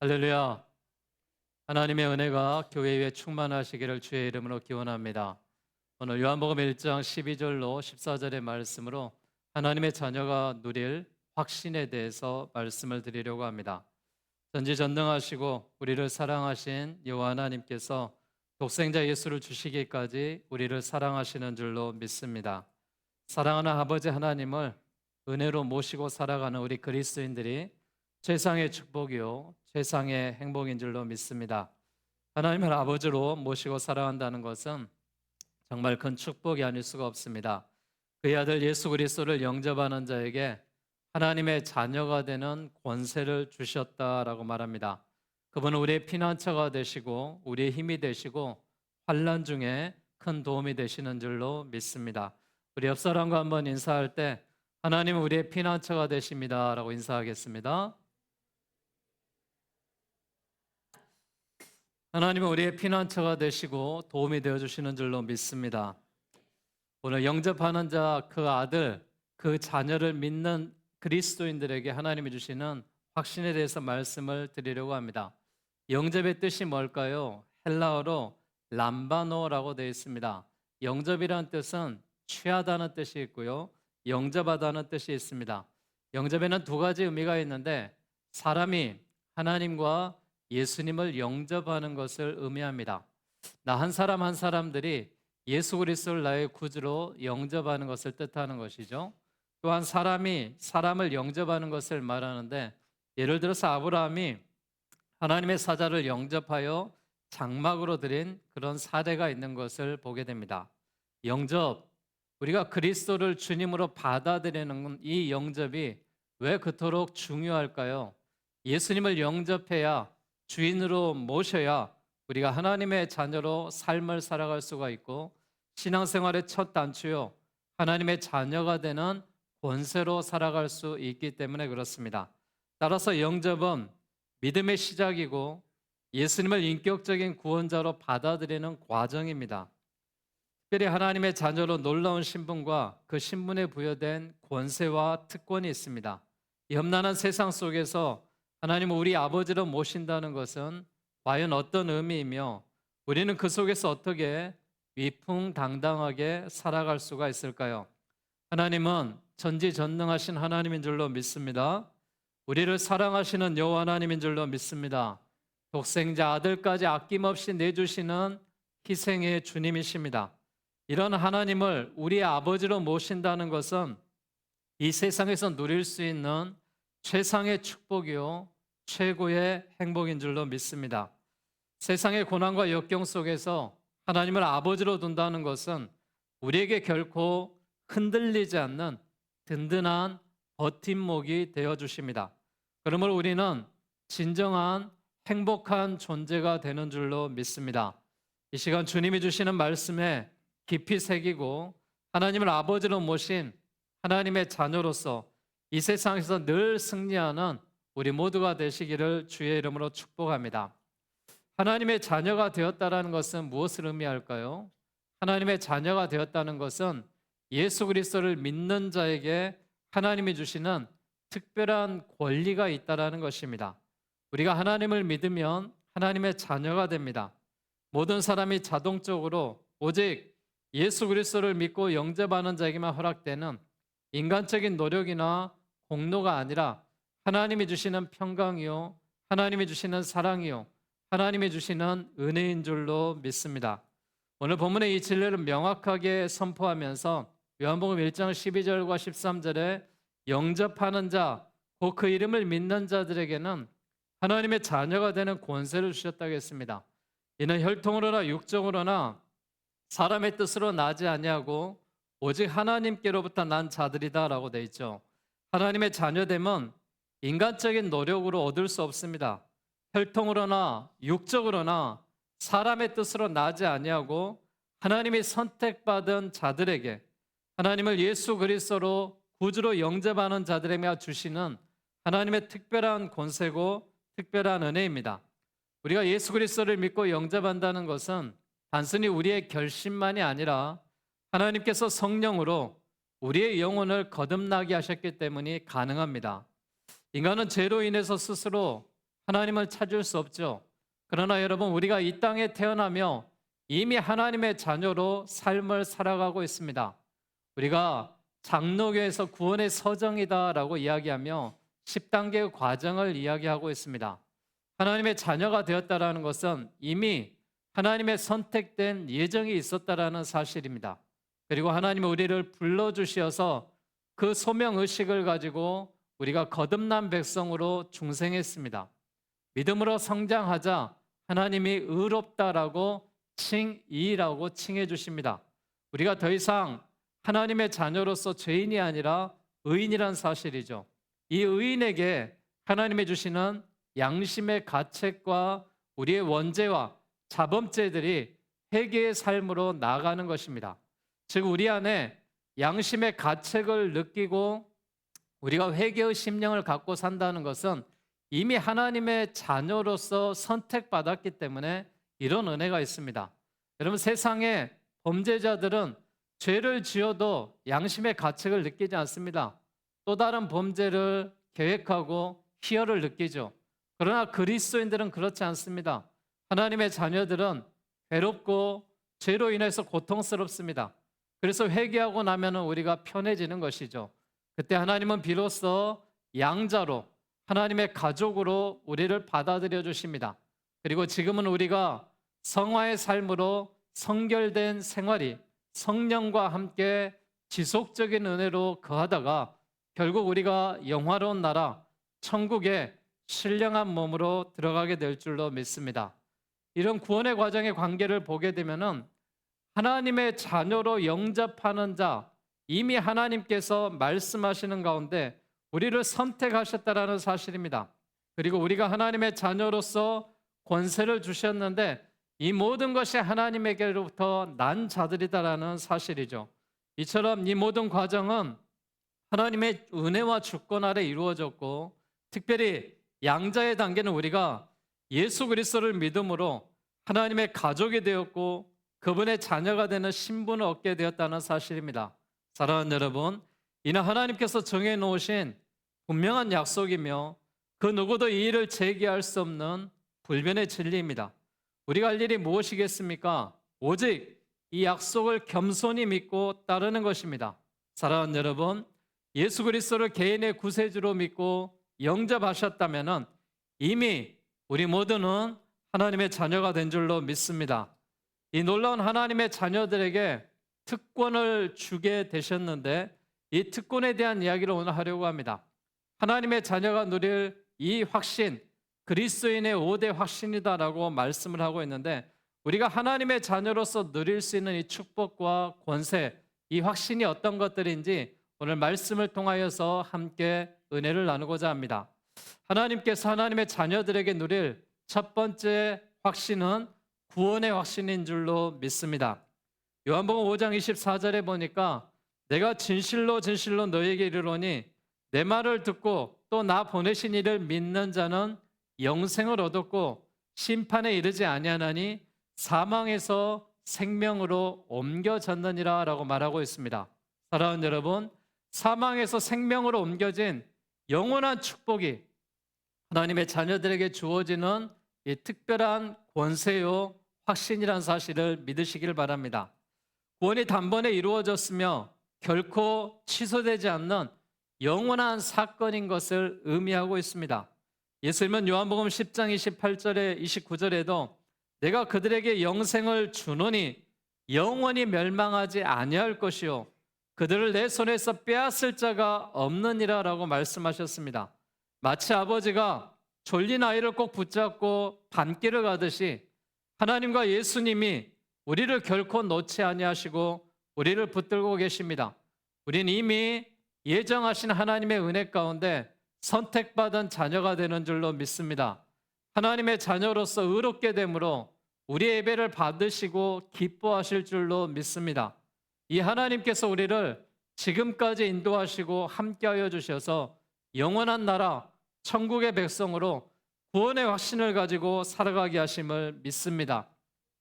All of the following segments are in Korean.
할렐루야. 하나님의 은혜가 교회 위에 충만하시기를 주의 이름으로 기원합니다. 오늘 요한복음 1장 12절로 14절의 말씀으로 하나님의 자녀가 누릴 확신에 대해서 말씀을 드리려고 합니다. 전지전능하시고 우리를 사랑하신 여호와 하나님께서 독생자 예수를 주시기까지 우리를 사랑하시는 줄로 믿습니다. 사랑하는 아버지 하나님을 은혜로 모시고 살아가는 우리 그리스도인들이 최상의 축복이요 최상의 행복인 줄로 믿습니다. 하나님을 아버지로 모시고 살아간다는 것은 정말 큰 축복이 아닐 수가 없습니다. 그의 아들 예수 그리스도를 영접하는 자에게 하나님의 자녀가 되는 권세를 주셨다라고 말합니다. 그분은 우리의 피난처가 되시고 우리의 힘이 되시고 환란 중에 큰 도움이 되시는 줄로 믿습니다. 우리 옆 사람과 한번 인사할 때 하나님은 우리의 피난처가 되십니다라고 인사하겠습니다. 하나님은 우리의 피난처가 되시고 도움이 되어 주시는 줄로 믿습니다. 오늘 영접하는 자 그 아들 그 자녀를 믿는 그리스도인들에게 하나님이 주시는 확신에 대해서 말씀을 드리려고 합니다. 영접의 뜻이 뭘까요? 헬라어로 람바노라고 되어 있습니다. 영접이라는 뜻은 취하다는 뜻이 있고요. 영접하다는 뜻이 있습니다. 영접에는 두 가지 의미가 있는데 사람이 하나님과 예수님을 영접하는 것을 의미합니다. 나 한 사람 한 사람들이 예수 그리스도를 나의 구주로 영접하는 것을 뜻하는 것이죠. 또한 사람이 사람을 영접하는 것을 말하는데 예를 들어서 아브라함이 하나님의 사자를 영접하여 장막으로 드린 그런 사례가 있는 것을 보게 됩니다. 영접 우리가 그리스도를 주님으로 받아들이는 이 영접이 왜 그토록 중요할까요? 예수님을 영접해야 주인으로 모셔야 우리가 하나님의 자녀로 삶을 살아갈 수가 있고 신앙생활의 첫 단추요 하나님의 자녀가 되는 권세로 살아갈 수 있기 때문에 그렇습니다. 따라서 영접은 믿음의 시작이고 예수님을 인격적인 구원자로 받아들이는 과정입니다. 특별히 하나님의 자녀로 놀라운 신분과 그 신분에 부여된 권세와 특권이 있습니다. 이 험난한 세상 속에서 하나님을 우리 아버지로 모신다는 것은 과연 어떤 의미이며 우리는 그 속에서 어떻게 위풍당당하게 살아갈 수가 있을까요? 하나님은 전지전능하신 하나님인 줄로 믿습니다. 우리를 사랑하시는 여호와 하나님인 줄로 믿습니다. 독생자 아들까지 아낌없이 내주시는 희생의 주님이십니다. 이런 하나님을 우리의 아버지로 모신다는 것은 이 세상에서 누릴 수 있는 최상의 축복이요 최고의 행복인 줄로 믿습니다. 세상의 고난과 역경 속에서 하나님을 아버지로 둔다는 것은 우리에게 결코 흔들리지 않는 든든한 버팀목이 되어 주십니다. 그러므로 우리는 진정한 행복한 존재가 되는 줄로 믿습니다. 이 시간 주님이 주시는 말씀에 깊이 새기고 하나님을 아버지로 모신 하나님의 자녀로서 이 세상에서 늘 승리하는 우리 모두가 되시기를 주의 이름으로 축복합니다. 하나님의 자녀가 되었다라는 것은 무엇을 의미할까요? 하나님의 자녀가 되었다는 것은 예수 그리스도를 믿는 자에게 하나님이 주시는 특별한 권리가 있다라는 것입니다. 우리가 하나님을 믿으면 하나님의 자녀가 됩니다. 모든 사람이 자동적으로 오직 예수 그리스도를 믿고 영접하는 자에게만 허락되는 인간적인 노력이나 공로가 아니라 하나님이 주시는 평강이요 하나님이 주시는 사랑이요 하나님이 주시는 은혜인 줄로 믿습니다. 오늘 본문의 이 진리를 명확하게 선포하면서 요한복음 1장 12절과 13절에 영접하는 자, 곧 그 이름을 믿는 자들에게는 하나님의 자녀가 되는 권세를 주셨다고 했습니다. 이는 혈통으로나 육정으로나 사람의 뜻으로 나지 아니하고 오직 하나님께로부터 난 자들이다라고 돼 있죠. 하나님의 자녀됨은 인간적인 노력으로 얻을 수 없습니다. 혈통으로나 육적으로나 사람의 뜻으로 나지 아니하고 하나님이 선택받은 자들에게 하나님을 예수 그리스도로 구주로 영접하는 자들에게 주시는 하나님의 특별한 권세고 특별한 은혜입니다. 우리가 예수 그리스도를 믿고 영접한다는 것은 단순히 우리의 결심만이 아니라 하나님께서 성령으로 우리의 영혼을 거듭나게 하셨기 때문이 가능합니다. 인간은 죄로 인해서 스스로 하나님을 찾을 수 없죠. 그러나 여러분 우리가 이 땅에 태어나며 이미 하나님의 자녀로 삶을 살아가고 있습니다. 우리가 장로교에서 구원의 서정이다라고 이야기하며 10단계의 과정을 이야기하고 있습니다. 하나님의 자녀가 되었다라는 것은 이미 하나님의 선택된 예정이 있었다라는 사실입니다. 그리고 하나님은 우리를 불러 주셔서 그 소명 의식을 가지고 우리가 거듭난 백성으로 중생했습니다. 믿음으로 성장하자 하나님이 의롭다라고 칭이라고 칭해 주십니다. 우리가 더 이상 하나님의 자녀로서 죄인이 아니라 의인이란 사실이죠. 이 의인에게 하나님이 주시는 양심의 가책과 우리의 원죄와 자범죄들이 회개의 삶으로 나아가는 것입니다. 즉 우리 안에 양심의 가책을 느끼고 우리가 회개의 심령을 갖고 산다는 것은 이미 하나님의 자녀로서 선택받았기 때문에 이런 은혜가 있습니다. 여러분 세상에 범죄자들은 죄를 지어도 양심의 가책을 느끼지 않습니다. 또 다른 범죄를 계획하고 희열을 느끼죠. 그러나 그리스도인들은 그렇지 않습니다. 하나님의 자녀들은 괴롭고 죄로 인해서 고통스럽습니다. 그래서 회개하고 나면은 우리가 편해지는 것이죠. 그때 하나님은 비로소 양자로 하나님의 가족으로 우리를 받아들여 주십니다. 그리고 지금은 우리가 성화의 삶으로 성결된 생활이 성령과 함께 지속적인 은혜로 거하다가 결국 우리가 영화로운 나라 천국에 신령한 몸으로 들어가게 될 줄로 믿습니다. 이런 구원의 과정의 관계를 보게 되면은 하나님의 자녀로 영접하는 자 이미 하나님께서 말씀하시는 가운데 우리를 선택하셨다라는 사실입니다. 그리고 우리가 하나님의 자녀로서 권세를 주셨는데 이 모든 것이 하나님에게로부터 난 자들이다라는 사실이죠. 이처럼 이 모든 과정은 하나님의 은혜와 주권 아래 이루어졌고 특별히 양자의 단계는 우리가 예수 그리스도를 믿음으로 하나님의 가족이 되었고 그분의 자녀가 되는 신분을 얻게 되었다는 사실입니다. 사랑하는 여러분, 이는 하나님께서 정해 놓으신 분명한 약속이며 그 누구도 이 일을 제기할 수 없는 불변의 진리입니다. 우리가 할 일이 무엇이겠습니까? 오직 이 약속을 겸손히 믿고 따르는 것입니다. 사랑하는 여러분, 예수 그리스도를 개인의 구세주로 믿고 영접하셨다면 이미 우리 모두는 하나님의 자녀가 된 줄로 믿습니다. 이 놀라운 하나님의 자녀들에게 특권을 주게 되셨는데 이 특권에 대한 이야기를 오늘 하려고 합니다. 하나님의 자녀가 누릴 이 확신, 그리스도인의 5대 확신이다라고 말씀을 하고 있는데 우리가 하나님의 자녀로서 누릴 수 있는 이 축복과 권세, 이 확신이 어떤 것들인지 오늘 말씀을 통하여서 함께 은혜를 나누고자 합니다. 하나님께서 하나님의 자녀들에게 누릴 첫 번째 확신은 구원의 확신인 줄로 믿습니다. 요한복음 5장 24절에 보니까 내가 진실로 진실로 너에게 이르노니 내 말을 듣고 또 나 보내신 이를 믿는 자는 영생을 얻었고 심판에 이르지 아니하나니 사망에서 생명으로 옮겨졌느니라라고 말하고 있습니다. 사랑하는 여러분, 사망에서 생명으로 옮겨진 영원한 축복이 하나님의 자녀들에게 주어지는 이 특별한 권세요 확신이란 사실을 믿으시길 바랍니다. 구원이 단번에 이루어졌으며 결코 취소되지 않는 영원한 사건인 것을 의미하고 있습니다. 예수님은 요한복음 10장 28절에 29절에도 내가 그들에게 영생을 주노니 영원히 멸망하지 아니할 것이요 그들을 내 손에서 빼앗을 자가 없느니라라고 말씀하셨습니다. 마치 아버지가 졸린 아이를 꼭 붙잡고 밤길을 가듯이 하나님과 예수님이 우리를 결코 놓지 아니하시고 우리를 붙들고 계십니다. 우리는 이미 예정하신 하나님의 은혜 가운데 선택받은 자녀가 되는 줄로 믿습니다. 하나님의 자녀로서 의롭게 되므로 우리의 예배를 받으시고 기뻐하실 줄로 믿습니다. 이 하나님께서 우리를 지금까지 인도하시고 함께하여 주셔서 영원한 나라 천국의 백성으로 구원의 확신을 가지고 살아가게 하심을 믿습니다.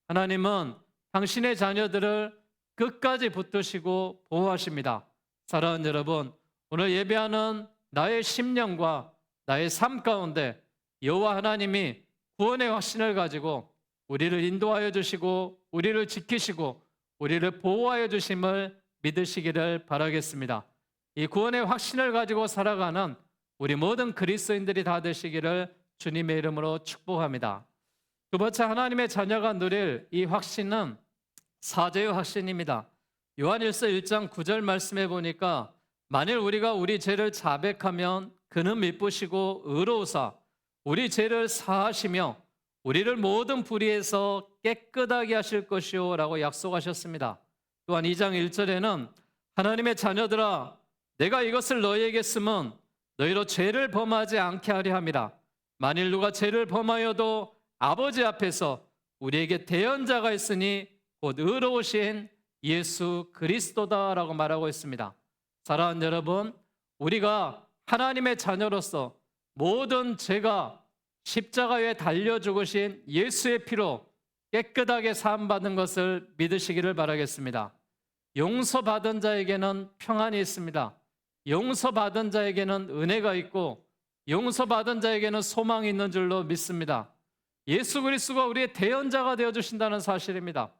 하나님은 당신의 자녀들을 끝까지 붙드시고 보호하십니다. 사랑하는 여러분, 오늘 예배하는 나의 심령과 나의 삶 가운데 여호와 하나님이 구원의 확신을 가지고 우리를 인도하여 주시고 우리를 지키시고 우리를 보호하여 주심을 믿으시기를 바라겠습니다. 이 구원의 확신을 가지고 살아가는 우리 모든 그리스도인들이 다 되시기를 주님의 이름으로 축복합니다. 두 번째 하나님의 자녀가 누릴 이 확신은 사죄의 확신입니다. 요한일서 1장 9절 말씀해 보니까 만일 우리가 우리 죄를 자백하면 그는 미쁘시고 의로우사 우리 죄를 사하시며 우리를 모든 불의에서 깨끗하게 하실 것이요라고 약속하셨습니다. 또한 2장 1절에는 하나님의 자녀들아 내가 이것을 너희에게 쓰면 너희로 죄를 범하지 않게 하려 함이라. 만일 누가 죄를 범하여도 아버지 앞에서 우리에게 대언자가 있으니 곧 의로우신 예수 그리스도다라고 말하고 있습니다. 사랑하는 여러분, 우리가 하나님의 자녀로서 모든 죄가 십자가에 달려 죽으신 예수의 피로 깨끗하게 사함받은 것을 믿으시기를 바라겠습니다. 용서받은 자에게는 평안이 있습니다. 용서받은 자에게는 은혜가 있고 용서받은 자에게는 소망이 있는 줄로 믿습니다. 예수 그리스도가 우리의 대언자가 되어 주신다는 사실입니다.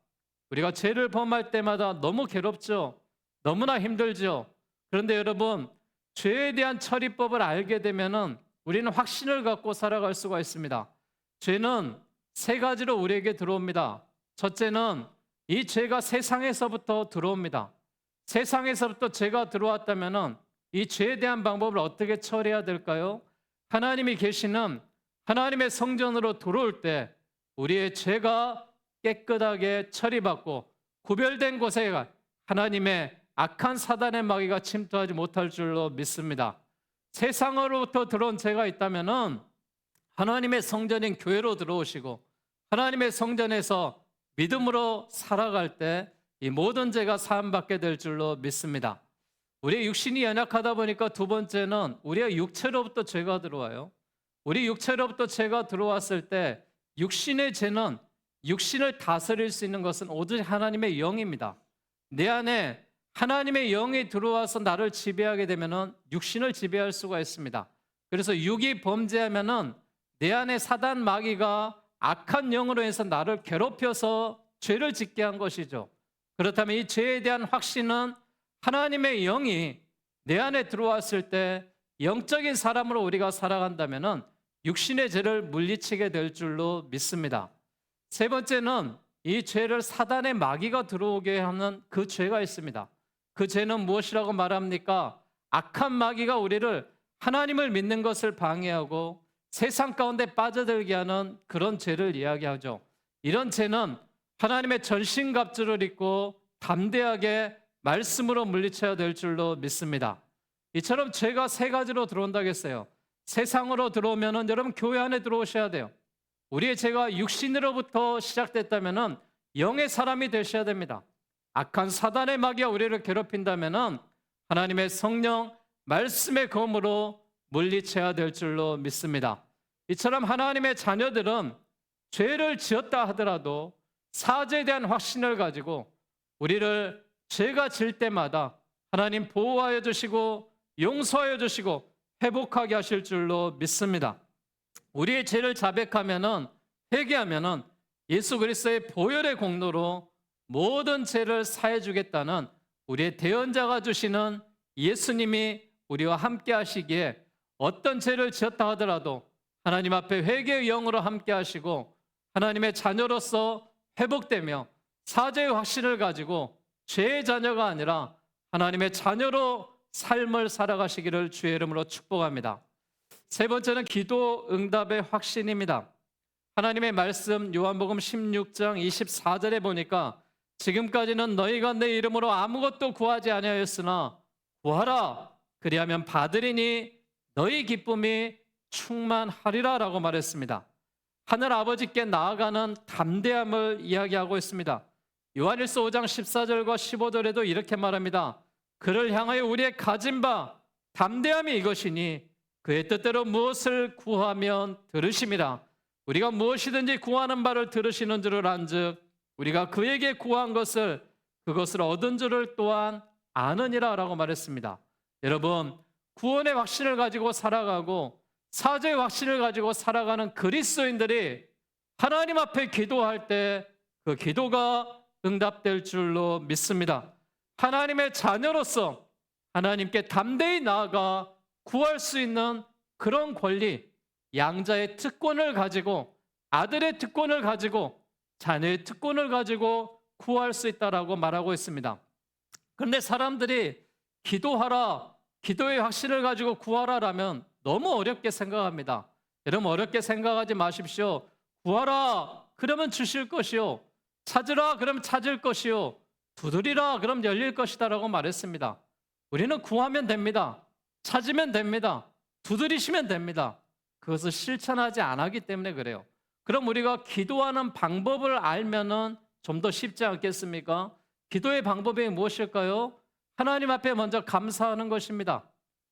우리가 죄를 범할 때마다 너무 괴롭죠. 너무나 힘들죠. 그런데 여러분, 죄에 대한 처리법을 알게 되면은 우리는 확신을 갖고 살아갈 수가 있습니다. 죄는 세 가지로 우리에게 들어옵니다. 첫째는 이 죄가 세상에서부터 들어옵니다. 세상에서부터 죄가 들어왔다면은 이 죄에 대한 방법을 어떻게 처리해야 될까요? 하나님이 계시는 하나님의 성전으로 들어올 때 우리의 죄가 깨끗하게 처리받고 구별된 곳에 하나님의 악한 사단의 마귀가 침투하지 못할 줄로 믿습니다. 세상으로부터 들어온 죄가 있다면은 하나님의 성전인 교회로 들어오시고 하나님의 성전에서 믿음으로 살아갈 때 이 모든 죄가 사함받게 될 줄로 믿습니다. 우리의 육신이 연약하다 보니까 두 번째는 우리의 육체로부터 죄가 들어와요. 우리 육체로부터 죄가 들어왔을 때 육신의 죄는 육신을 다스릴 수 있는 것은 오직 하나님의 영입니다. 내 안에 하나님의 영이 들어와서 나를 지배하게 되면은 육신을 지배할 수가 있습니다. 그래서 육이 범죄하면은 내 안에 사단 마귀가 악한 영으로 해서 나를 괴롭혀서 죄를 짓게 한 것이죠. 그렇다면 이 죄에 대한 확신은 하나님의 영이 내 안에 들어왔을 때 영적인 사람으로 우리가 살아간다면은 육신의 죄를 물리치게 될 줄로 믿습니다. 세 번째는 이 죄를 사단의 마귀가 들어오게 하는 그 죄가 있습니다. 그 죄는 무엇이라고 말합니까? 악한 마귀가 우리를 하나님을 믿는 것을 방해하고 세상 가운데 빠져들게 하는 그런 죄를 이야기하죠. 이런 죄는 하나님의 전신갑주를 입고 담대하게 말씀으로 물리쳐야 될 줄로 믿습니다. 이처럼 죄가 세 가지로 들어온다고 했어요. 세상으로 들어오면은 여러분 교회 안에 들어오셔야 돼요. 우리의 죄가 육신으로부터 시작됐다면은 영의 사람이 되셔야 됩니다. 악한 사단의 마귀가 우리를 괴롭힌다면은 하나님의 성령 말씀의 검으로 물리쳐야 될 줄로 믿습니다. 이처럼 하나님의 자녀들은 죄를 지었다 하더라도 사죄에 대한 확신을 가지고 우리를 죄가 질 때마다 하나님 보호하여 주시고 용서하여 주시고 회복하게 하실 줄로 믿습니다. 우리의 죄를 자백하면은 회개하면은 예수 그리스도의 보혈의 공로로 모든 죄를 사해 주겠다는 우리의 대언자가 주시는 예수님이 우리와 함께 하시기에 어떤 죄를 지었다 하더라도 하나님 앞에 회개의 영으로 함께 하시고 하나님의 자녀로서 회복되며 사죄의 확신을 가지고 죄의 자녀가 아니라 하나님의 자녀로 삶을 살아가시기를 주의 이름으로 축복합니다. 세 번째는 기도 응답의 확신입니다. 하나님의 말씀 요한복음 16장 24절에 보니까 지금까지는 너희가 내 이름으로 아무것도 구하지 아니하였으나 구하라 그리하면 받으리니 너희 기쁨이 충만하리라라고 말했습니다. 하늘 아버지께 나아가는 담대함을 이야기하고 있습니다. 요한일서 5장 14절과 15절에도 이렇게 말합니다. 그를 향하여 우리의 가진 바 담대함이 이것이니 그의 뜻대로 무엇을 구하면 들으심이라. 우리가 무엇이든지 구하는 바를 들으시는 줄을 안즉 우리가 그에게 구한 것을 그것을 얻은 줄을 또한 아느니라라고 말했습니다. 여러분 구원의 확신을 가지고 살아가고 사죄의 확신을 가지고 살아가는 그리스도인들이 하나님 앞에 기도할 때 그 기도가 응답될 줄로 믿습니다. 하나님의 자녀로서 하나님께 담대히 나아가 구할 수 있는 그런 권리, 양자의 특권을 가지고 아들의 특권을 가지고 자녀의 특권을 가지고 구할 수 있다라고 말하고 있습니다. 그런데 사람들이 기도하라, 기도의 확신을 가지고 구하라라면 너무 어렵게 생각합니다. 여러분 어렵게 생각하지 마십시오. 구하라, 그러면 주실 것이요. 찾으라, 그러면 찾을 것이요. 두드리라, 그럼 열릴 것이다라고 말했습니다. 우리는 구하면 됩니다. 찾으면 됩니다. 두드리시면 됩니다. 그것을 실천하지 않았기 때문에 그래요. 그럼 우리가 기도하는 방법을 알면은 좀 더 쉽지 않겠습니까? 기도의 방법이 무엇일까요? 하나님 앞에 먼저 감사하는 것입니다.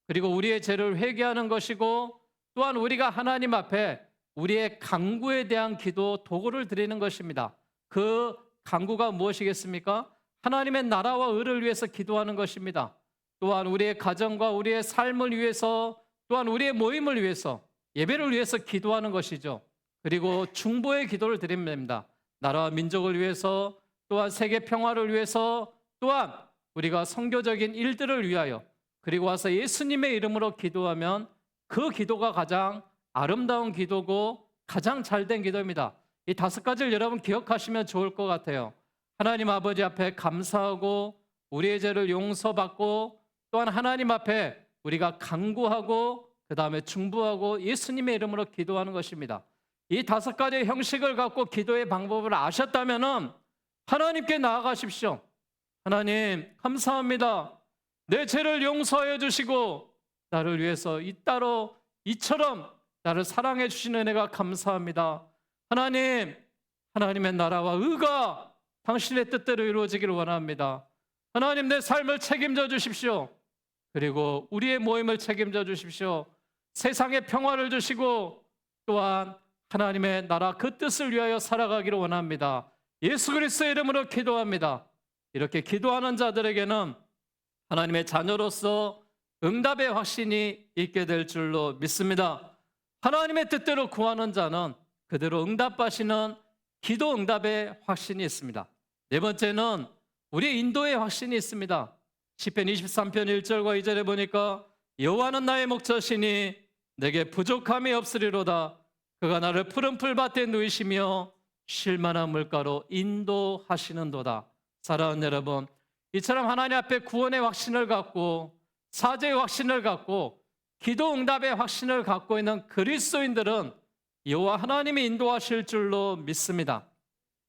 그리고 우리의 죄를 회개하는 것이고 또한 우리가 하나님 앞에 우리의 강구에 대한 기도 도구를 드리는 것입니다. 그 강구가 무엇이겠습니까? 하나님의 나라와 의를 위해서 기도하는 것입니다. 또한 우리의 가정과 우리의 삶을 위해서 또한 우리의 모임을 위해서 예배를 위해서 기도하는 것이죠. 그리고 중보의 기도를 드리면 됩니다. 나라와 민족을 위해서 또한 세계 평화를 위해서 또한 우리가 성교적인 일들을 위하여 그리고 와서 예수님의 이름으로 기도하면 그 기도가 가장 아름다운 기도고 가장 잘된 기도입니다. 이 다섯 가지를 여러분 기억하시면 좋을 것 같아요. 하나님 아버지 앞에 감사하고 우리의 죄를 용서받고 또한 하나님 앞에 우리가 간구하고 그 다음에 중부하고 예수님의 이름으로 기도하는 것입니다. 이 다섯 가지의 형식을 갖고 기도의 방법을 아셨다면은 하나님께 나아가십시오. 하나님 감사합니다. 내 죄를 용서해 주시고 나를 위해서 이따로 이처럼 나를 사랑해 주시는 은혜가 감사합니다. 하나님, 하나님의 나라와 의가 당신의 뜻대로 이루어지기를 원합니다. 하나님 내 삶을 책임져 주십시오. 그리고 우리의 모임을 책임져 주십시오. 세상의 평화를 주시고 또한 하나님의 나라 그 뜻을 위하여 살아가기를 원합니다. 예수 그리스도의 이름으로 기도합니다. 이렇게 기도하는 자들에게는 하나님의 자녀로서 응답의 확신이 있게 될 줄로 믿습니다. 하나님의 뜻대로 구하는 자는 그대로 응답하시는 기도 응답의 확신이 있습니다. 네 번째는 우리 인도의 확신이 있습니다. 시편 23편 1절과 2절에 보니까 여호와는 나의 목자시니 내게 부족함이 없으리로다. 그가 나를 푸른 풀밭에 누이시며 쉴만한 물가로 인도하시는도다. 사랑하는 여러분, 이처럼 하나님 앞에 구원의 확신을 갖고 사죄의 확신을 갖고 기도 응답의 확신을 갖고 있는 그리스도인들은 여호와 하나님이 인도하실 줄로 믿습니다.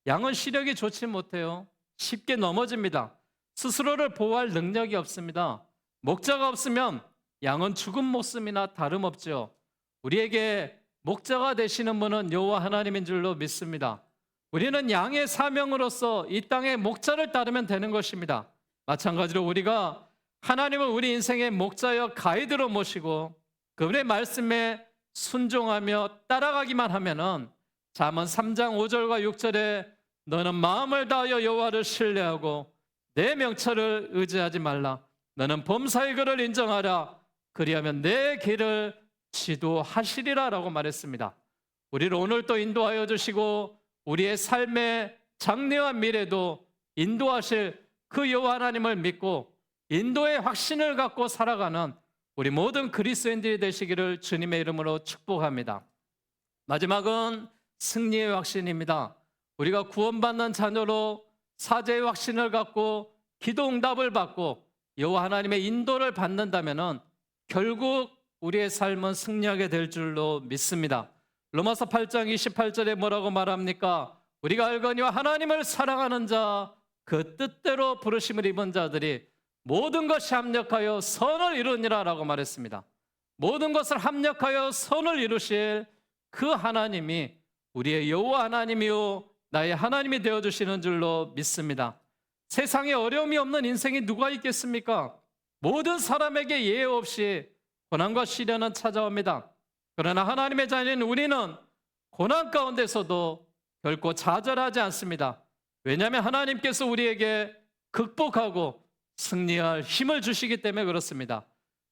양은 시력이 좋지 못해요. 쉽게 넘어집니다. 스스로를 보호할 능력이 없습니다. 목자가 없으면 양은 죽은 목숨이나 다름없죠. 우리에게 목자가 되시는 분은 여호와 하나님인 줄로 믿습니다. 우리는 양의 사명으로서 이 땅의 목자를 따르면 되는 것입니다. 마찬가지로 우리가 하나님을 우리 인생의 목자여 가이드로 모시고 그분의 말씀에 순종하며 따라가기만 하면은 잠언 3장 5절과 6절에 너는 마음을 다하여 여호와를 신뢰하고 내 명철을 의지하지 말라. 너는 범사의 글을 인정하라. 그리하면 내 길을 지도하시리라라고 말했습니다. 우리를 오늘 또 인도하여 주시고 우리의 삶의 장래와 미래도 인도하실 그 여호와 하나님을 믿고 인도의 확신을 갖고 살아가는 우리 모든 그리스도인들이 되시기를 주님의 이름으로 축복합니다. 마지막은 승리의 확신입니다. 우리가 구원받는 자녀로 사죄의 확신을 갖고 기도 응답을 받고 여호와 하나님의 인도를 받는다면은 결국 우리의 삶은 승리하게 될 줄로 믿습니다. 로마서 8장 28절에 뭐라고 말합니까? 우리가 알거니와 하나님을 사랑하는 자 그 뜻대로 부르심을 입은 자들이 모든 것이 합력하여 선을 이루니라라고 말했습니다. 모든 것을 합력하여 선을 이루실 그 하나님이 우리의 여호와 하나님이요 나의 하나님이 되어 주시는 줄로 믿습니다. 세상에 어려움이 없는 인생이 누가 있겠습니까? 모든 사람에게 예외 없이 고난과 시련은 찾아옵니다. 그러나 하나님의 자녀인 우리는 고난 가운데서도 결코 좌절하지 않습니다. 왜냐하면 하나님께서 우리에게 극복하고 승리할 힘을 주시기 때문에 그렇습니다.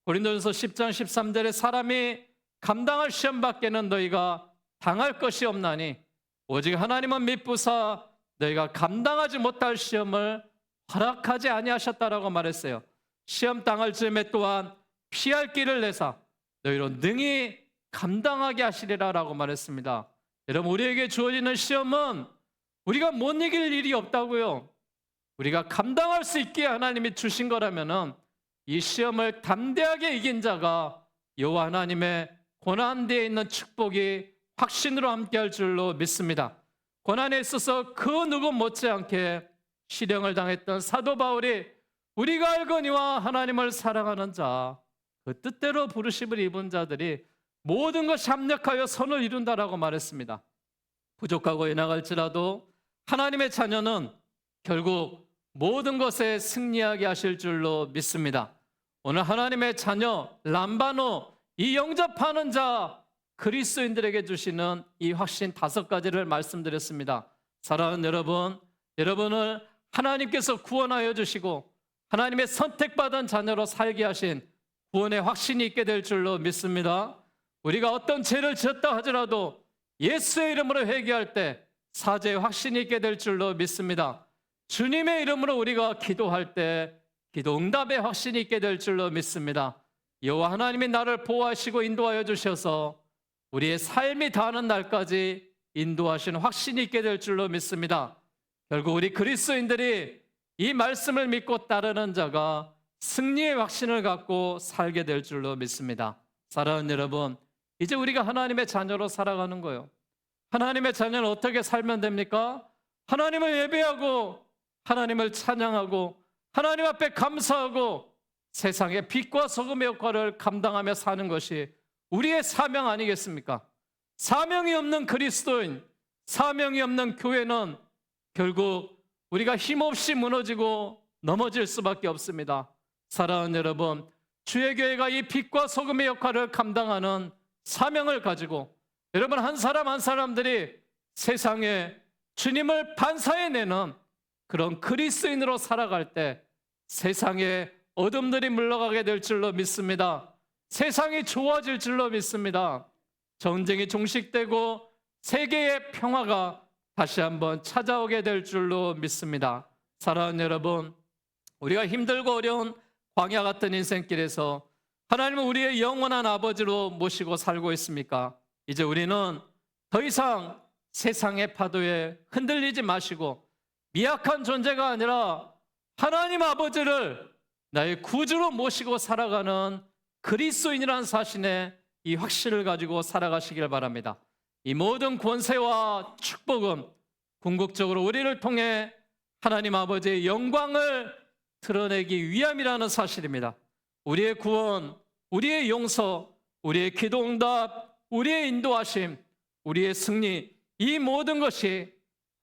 고린도전서 10장 13절에 사람이 감당할 시험 밖에는 너희가 당할 것이 없나니 오직 하나님은 믿부사 너희가 감당하지 못할 시험을 허락하지 아니하셨다라고 말했어요. 시험 당할 즈음에 또한 피할 길을 내사 너희로 능히 감당하게 하시리라라고 말했습니다. 여러분 우리에게 주어지는 시험은 우리가 못 이길 일이 없다고요. 우리가 감당할 수 있게 하나님이 주신 거라면은 이 시험을 담대하게 이긴 자가 여호와 하나님의 고난대에 있는 축복이 확신으로 함께할 줄로 믿습니다. 고난에 있어서 그 누구 못지않게 실형을 당했던 사도 바울이 우리가 알거니와 하나님을 사랑하는 자, 그 뜻대로 부르심을 입은 자들이 모든 것이 합력하여 선을 이룬다라고 말했습니다. 부족하고 연약할지라도 하나님의 자녀는 결국 모든 것에 승리하게 하실 줄로 믿습니다. 오늘 하나님의 자녀 람바노 이 영접하는 자 그리스도인들에게 주시는 이 확신 다섯 가지를 말씀드렸습니다. 사랑하는 여러분, 여러분을 하나님께서 구원하여 주시고 하나님의 선택받은 자녀로 살게 하신 구원의 확신이 있게 될 줄로 믿습니다. 우리가 어떤 죄를 지었다 하더라도 예수의 이름으로 회개할 때 사죄의 확신이 있게 될 줄로 믿습니다. 주님의 이름으로 우리가 기도할 때 기도 응답의 확신이 있게 될 줄로 믿습니다. 여호와 하나님이 나를 보호하시고 인도하여 주셔서 우리의 삶이 다하는 날까지 인도하시는 확신이 있게 될 줄로 믿습니다. 결국 우리 그리스도인들이 이 말씀을 믿고 따르는 자가 승리의 확신을 갖고 살게 될 줄로 믿습니다. 사랑하는 여러분, 이제 우리가 하나님의 자녀로 살아가는 거예요. 하나님의 자녀는 어떻게 살면 됩니까? 하나님을 예배하고 하나님을 찬양하고 하나님 앞에 감사하고 세상의 빛과 소금의 역할을 감당하며 사는 것이 우리의 사명 아니겠습니까? 사명이 없는 그리스도인, 사명이 없는 교회는 결국 우리가 힘없이 무너지고 넘어질 수밖에 없습니다. 사랑하는 여러분, 주의 교회가 이 빛과 소금의 역할을 감당하는 사명을 가지고 여러분 한 사람 한 사람들이 세상에 주님을 반사해내는 그런 그리스인으로 살아갈 때 세상에 어둠들이 물러가게 될 줄로 믿습니다. 세상이 좋아질 줄로 믿습니다. 전쟁이 종식되고 세계의 평화가 다시 한번 찾아오게 될 줄로 믿습니다. 사랑하는 여러분, 우리가 힘들고 어려운 광야 같은 인생길에서 하나님은 우리의 영원한 아버지로 모시고 살고 있습니까? 이제 우리는 더 이상 세상의 파도에 흔들리지 마시고 미약한 존재가 아니라 하나님 아버지를 나의 구주로 모시고 살아가는 그리스도인이라는 사실에 이 확신을 가지고 살아가시길 바랍니다. 이 모든 권세와 축복은 궁극적으로 우리를 통해 하나님 아버지의 영광을 드러내기 위함이라는 사실입니다. 우리의 구원, 우리의 용서, 우리의 기도 응답, 우리의 인도하심, 우리의 승리, 이 모든 것이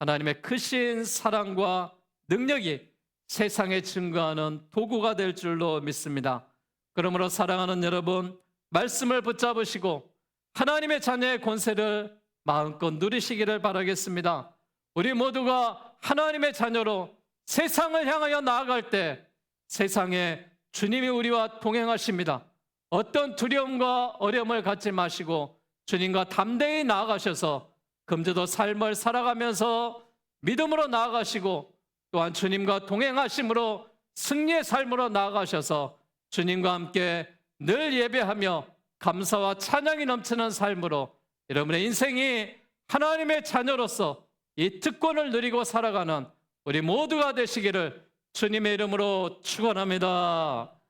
하나님의 크신 사랑과 능력이 세상에 증거하는 도구가 될 줄로 믿습니다. 그러므로 사랑하는 여러분, 말씀을 붙잡으시고 하나님의 자녀의 권세를 마음껏 누리시기를 바라겠습니다. 우리 모두가 하나님의 자녀로 세상을 향하여 나아갈 때 세상에 주님이 우리와 동행하십니다. 어떤 두려움과 어려움을 갖지 마시고 주님과 담대히 나아가셔서 금주도 삶을 살아가면서 믿음으로 나아가시고 또한 주님과 동행하심으로 승리의 삶으로 나아가셔서 주님과 함께 늘 예배하며 감사와 찬양이 넘치는 삶으로 여러분의 인생이 하나님의 자녀로서 이 특권을 누리고 살아가는 우리 모두가 되시기를 주님의 이름으로 축원합니다.